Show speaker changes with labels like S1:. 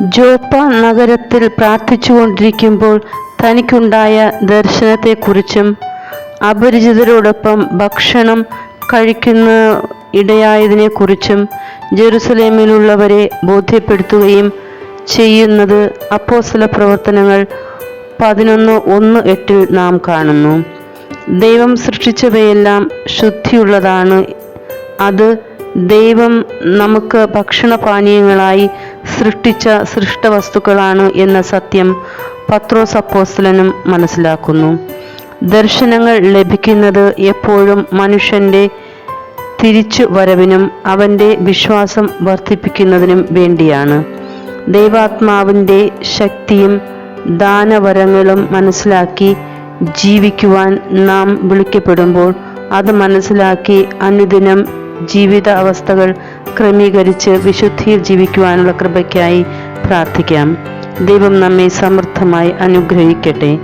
S1: Joppa നഗരത്തിൽ പ്രാർത്ഥിച്ചുകൊണ്ടിരിക്കുമ്പോൾ തനിക്കുണ്ടായ ദർശനത്തെക്കുറിച്ചും അപരിചിതരോടൊപ്പം ഭക്ഷണം കഴിക്കുന്ന ഇടയായതിനെക്കുറിച്ചും ജെറുസലേമിലുള്ളവരെ ബോധ്യപ്പെടുത്തുകയും ചെയ്യുന്നത് അപ്പോസ്തല പ്രവർത്തനങ്ങൾ പതിനൊന്ന് ഒന്ന് എട്ടിൽ നാം കാണുന്നു. ദൈവം സൃഷ്ടിച്ചവയെല്ലാം ശുദ്ധിയുള്ളതാണ്. അത് ദൈവം നമുക്ക് ഭക്ഷണപാനീയങ്ങളായി സൃഷ്ടിച്ച സൃഷ്ട വസ്തുക്കളാണ് എന്ന സത്യം പത്രോസ് അപ്പോസ്തലനും മനസ്സിലാക്കുന്നു. ദർശനങ്ങൾ ലഭിക്കുന്നത് എപ്പോഴും മനുഷ്യന്റെ തിരിച്ചു വരവിനും അവന്റെ വിശ്വാസം വർദ്ധിപ്പിക്കുന്നതിനും വേണ്ടിയാണ്. ദൈവാത്മാവിന്റെ ശക്തിയും ദാനവരങ്ങളും മനസ്സിലാക്കി ജീവിക്കുവാൻ നാം വിളിക്കപ്പെടുമ്പോൾ അത് മനസ്സിലാക്കി അനുദിനം ജീവിത അവസ്ഥകൾ ക്രമീകരിച്ച് വിശുദ്ധിയിൽ ജീവിക്കുവാനുള്ള കൃപയ്ക്കായി പ്രാർത്ഥിക്കാം. ദൈവം നമ്മെ സമൃദ്ധമായി അനുഗ്രഹിക്കട്ടെ.